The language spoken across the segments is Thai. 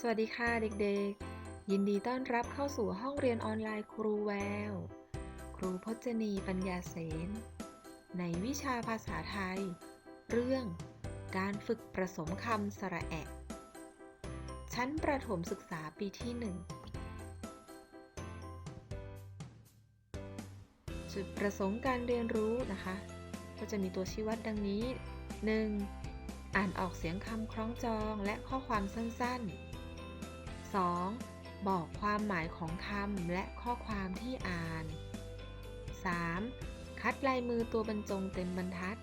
สวัสดีค่ะเด็กๆ ยินดีต้อนรับเข้าสู่ห้องเรียนออนไลน์ครูแวว ครูพจนีปัญญาเสน ในวิชาภาษาไทย เรื่องการฝึกผสมคำสระแอะ ชั้นประถมศึกษาปีที่หนึ่งจุดประสงค์การเรียนรู้นะคะ ก็จะมีตัวชี้วัดดังนี้ 1. อ่านออกเสียงคำคล้องจองและข้อความสั้นๆ 2. บอกความหมายของคำและข้อความที่อ่าน 3. คัดลายมือตัวบรรจงเต็มบรรทัด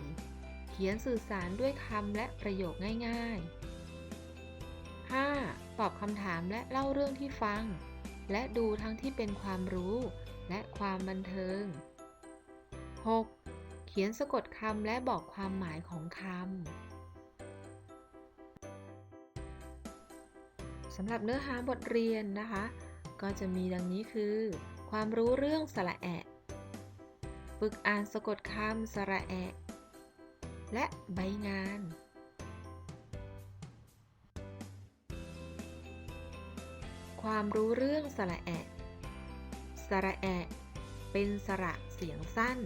4. เขียนสื่อสารด้วยคำและประโยคง่ายๆ 5. ตอบคำถามและเล่าเรื่องที่ฟัง และดูทั้งที่เป็นความรู้ และความบันเทิง 6. เขียนสะกดคำและบอกความหมายของคำ สำหรับเนื้อหาบทเรียนนะคะ ก็จะมีดังนี้คือ ความรู้เรื่องสระแอะฝึกอ่านสะกดคำสระแอะและใบงาน ความรู้เรื่องสระแอะสระแอะเป็นสระเสียงสั้น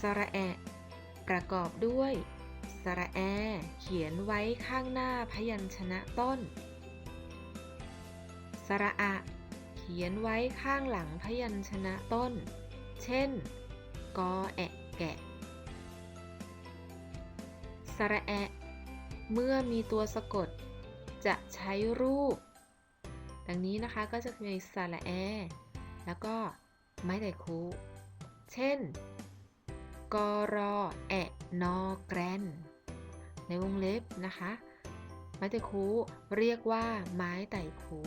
สระแอะประกอบด้วย สระแอ เขียนไว้ข้างหน้าพยัญชนะต้น สระอะ เขียนไว้ข้างหลังพยัญชนะต้น เช่น กอแอะแกะ สระแอะ เมื่อมีตัวสะกด จะใช้รูป ดังนี้นะคะก็จะมีสระแอ แล้วก็ไม้แต่คู เช่น กรอแอะนอแกรน ในวงเล็บนะคะ ไม้ไต่คูเรียกว่าไม้ไต่คู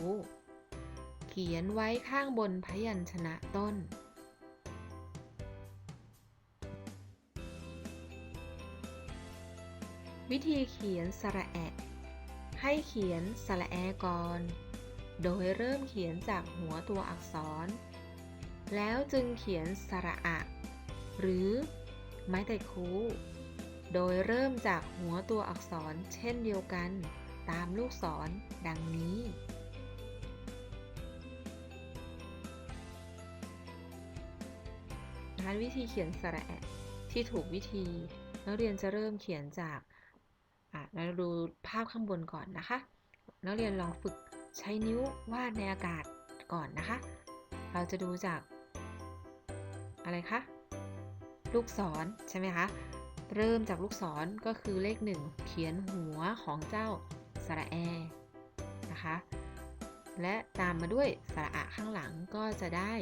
เขียนไว้ข้างบนพยัญชนะต้น วิธีเขียนสระแอะให้เขียนสระแอก่อน โดยเริ่มเขียนจากหัวตัวอักษร แล้วจึงเขียนสระอะ หรือ ไม้ไต่คูโดยเริ่มจากหัวตัวอักษรเช่นเดียวกัน ตามลูกศรดังนี้นะคะวิธีเขียนสระแอะที่ถูกวิธี นักเรียนจะเริ่มเขียนจากเราดูภาพข้างบนก่อนนะคะ นักเรียนลองฝึกใช้นิ้ววาดในอากาศก่อนนะคะ เราจะดูจากอะไรคะ ลูกศรใช่ไหมคะ เริ่มจากลูกศรก็คือเลขหนึ่งเขียนหัวของเจ้าสระแอนะคะ และตามมาด้วยสระอะข้างหลังก็จะได้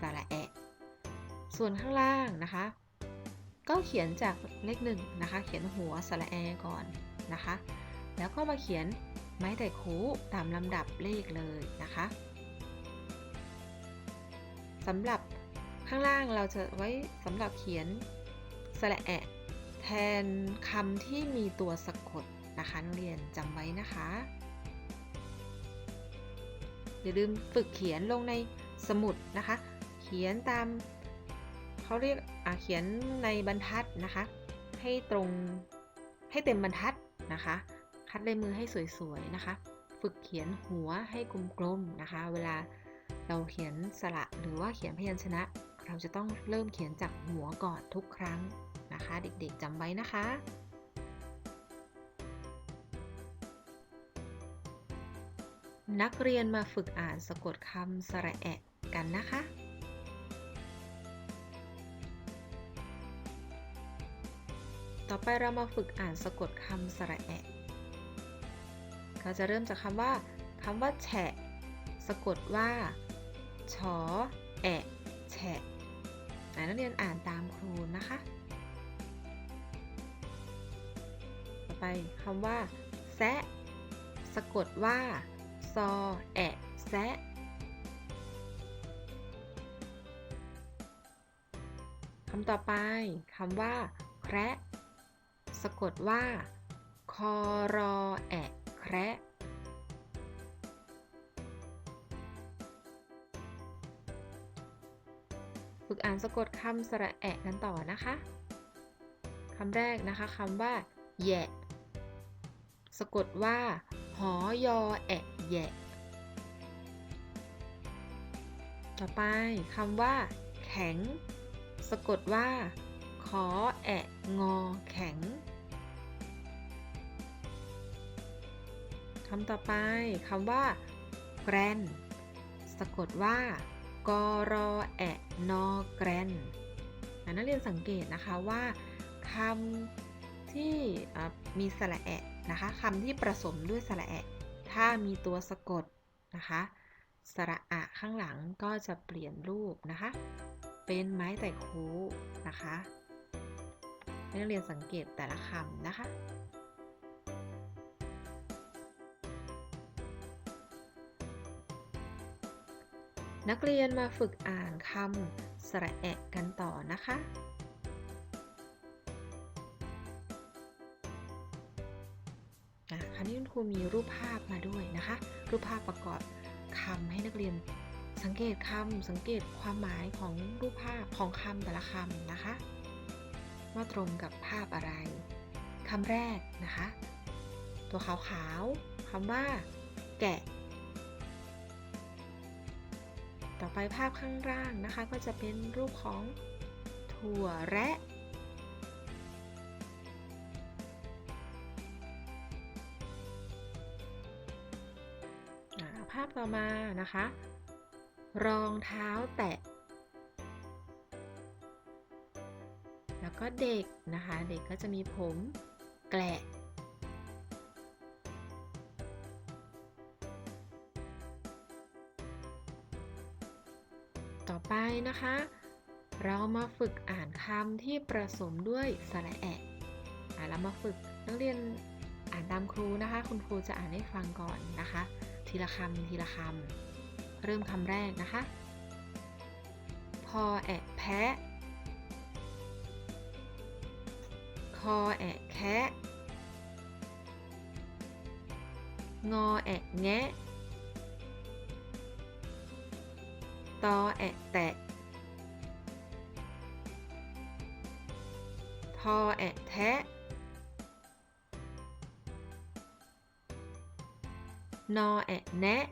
สระแอะ ส่วนข้างล่างนะคะ ก็เขียนจากเลขหนึ่งนะคะ เขียนหัวสระแอก่อนนะคะ แล้วก็มาเขียนไม้แต่คูตามลำดับเลขเลยนะคะสำหรับ ข้างล่างเราจะไว้สำหรับเขียนสระแอะแทนคำที่มีตัวสะกดนะคะนักเรียนจำไว้นะคะ อย่าลืมฝึกเขียนลงในสมุดนะคะ เขียนตามเขาเรียกเขียนในบรรทัดนะคะ ให้ตรงให้เต็มบรรทัดนะคะ คัดลายมือให้สวยๆนะคะ ฝึกเขียนหัวให้กลมๆนะคะ เวลาเราเขียนสระหรือว่าเขียนพยัญชนะ เราจะต้องเริ่มเขียนจากหัวก่อนทุกครั้งนะคะ เด็กๆจำไว้นะคะ นักเรียนมาฝึกอ่านสะกดคำสระแอะกันนะคะต่อไปเรามาฝึกอ่านสะกดคำสระแอะเราจะเริ่มจากคำว่าคำว่าแฉะ สะกดว่า ชอ แอะ แฉะ นักเรียนอ่านตามครูนะคะไปคำว่าแซะสะกดว่า ซอ แอะแซะคำต่อไปคำว่า แคระ สะกดว่า คอรอ แอะแคระ อ่านสะกดคำสระแอะกันต่อนะคะคำแรกนะคะคำว่าแยะ สะกดว่า หอยอแอะแยะ ต่อไปคำว่า แข็ง สะกดว่า ขอแอะงอแข็งคำต่อไปคำว่า แกรน สะกดว่า กรอแอะนอแกรนนักเรียนสังเกตนะคะว่าคำที่มีสระแอะนะคะคำที่ประสมด้วยสระแอะ ถ้ามีตัวสะกดนะคะสระอะข้างหลังก็จะเปลี่ยนรูปนะคะ เป็นไม้แต่คูนะคะนักเรียนสังเกตแต่ละคำนะคะ นักเรียนมาฝึกอ่านคำสระแอะกันต่อนะคะ คราวนี้คุณครูมีรูปภาพมาด้วยนะคะ รูปภาพประกอบคำให้นักเรียนสังเกตคำสังเกตความหมายของรูปภาพของคำแต่ละคำนะคะ ว่าตรงกับภาพอะไรคำแรกนะคะ ตัวขาวๆคำว่า แกะ ต่อไปภาพข้างล่างนะคะ ก็จะเป็นรูปของถั่วแระภาพต่อมานะคะ รองเท้าแตะ แล้วก็เด็กนะคะ เด็กก็จะมีผมแกละ ต่อไปนะคะ เรามาฝึกอ่านคำที่ประสมด้วยสระแอะอ่เรามาฝึกนักเรียนอ่านตามครูนะคะ คุณครูจะอ่านให้ฟังก่อนนะคะ ทีละคำทีละคำเริ่มคำแรกนะคะ พอแอะแพะคอแอะแคะงอแอะแงะ ตอแอะแตะ ทอแอะแทะ นอแอะแนะ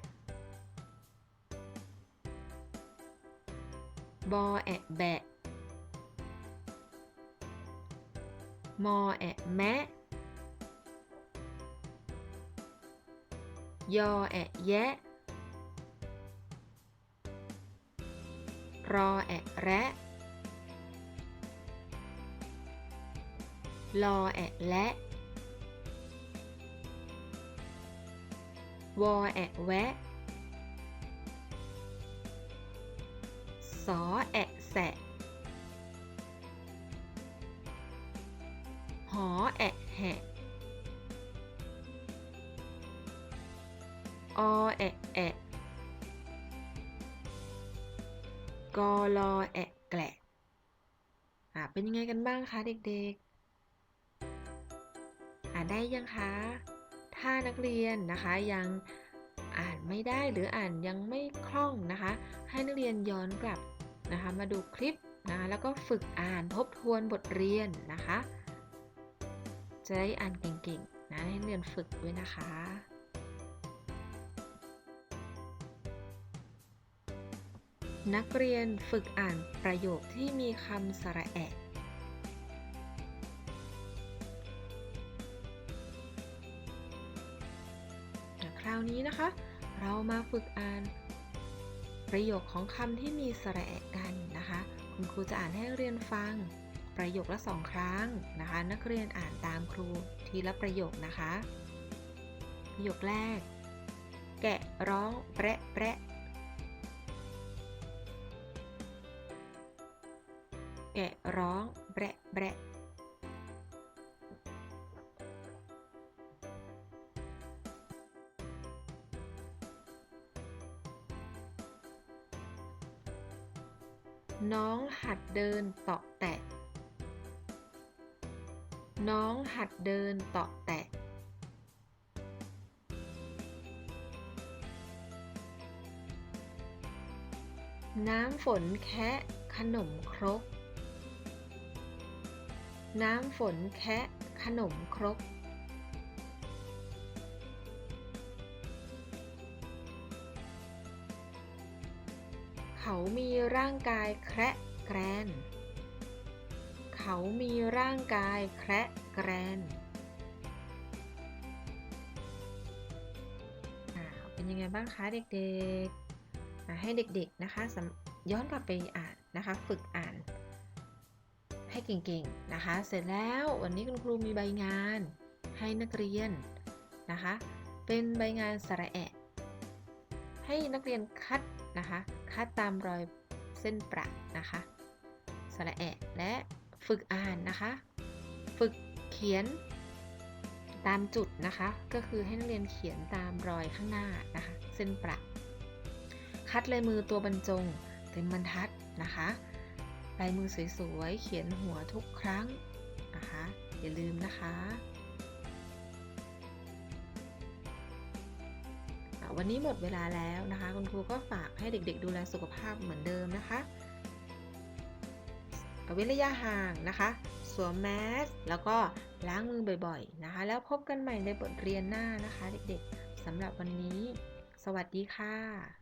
บอแอะแบะ มอแอะแมะ ยอแอะแยะ รอแอะแระลอแอะและวอแอะแวะสอแอะแสะหอแอะแหะอแอะแอะ กอลอแอะแกละอ่าเป็นยังไงกันบ้างคะเด็กๆ อ่านได้ยังคะ ถ้านักเรียนนะคะยังอ่านไม่ได้หรืออ่านยังไม่คล่องนะคะ ให้นักเรียนย้อนกลับนะคะ มาดูคลิปนะคะแล้วก็ฝึกอ่านทบทวนบทเรียนนะคะ จะได้อ่านเก่งๆนะให้นักเรียนฝึกด้วยนะคะ นักเรียนฝึกอ่านประโยคที่มีคำสระแอะ คราวนี้นะคะ เรามาฝึกอ่าน ประโยคของคำที่มีสระแอะกันนะคะ คุณครูจะอ่านให้เรียนฟัง ประโยคละสองครั้งนะคะ นักเรียนอ่านตามครูทีละประโยคนะคะ ประโยคแรก แกะร้องแปะแปะ แกะร้องแบะแบะน้องหัดเดินเตาะแตะ น้องหัดเดินเตาะแตะ น้ำฝนแคะขนมครก น้ำฝนแคะขนมครก เขามีร่างกายแคระแกรน เขามีร่างกายแคระแกรน เป็นยังไงบ้างคะเด็กๆ ให้เด็กๆนะคะย้อนกลับไปอ่านนะคะ ฝึกอ่าน ให้เก่งๆนะคะ เสร็จแล้ววันนี้คุณครูมีใบงานให้นักเรียนนะคะ เป็นใบงานสระแอะ ให้นักเรียนคัดนะคะ คัดตามรอยเส้นประนะคะสระแอะและฝึกอ่านนะคะ ฝึกเขียนตามจุดนะคะ ก็คือให้นักเรียนเขียนตามรอยข้างหน้านะคะ เส้นประ คัดลายมือตัวบรรจงเต็มบรรทัดนะคะ ลายมือสวยๆ เขียนหัวทุกครั้งนะคะ อย่าลืมนะคะ วันนี้หมดเวลาแล้วนะคะ คุณครูก็ฝากให้เด็กๆ ดูแลสุขภาพเหมือนเดิมนะคะเว้นระยะห่างนะคะ สวมแมส แล้วก็ล้างมือบ่อยๆนะคะ แล้วพบกันใหม่ในบทเรียนหน้านะคะ เด็กๆสำหรับวันนี้ สวัสดีค่ะ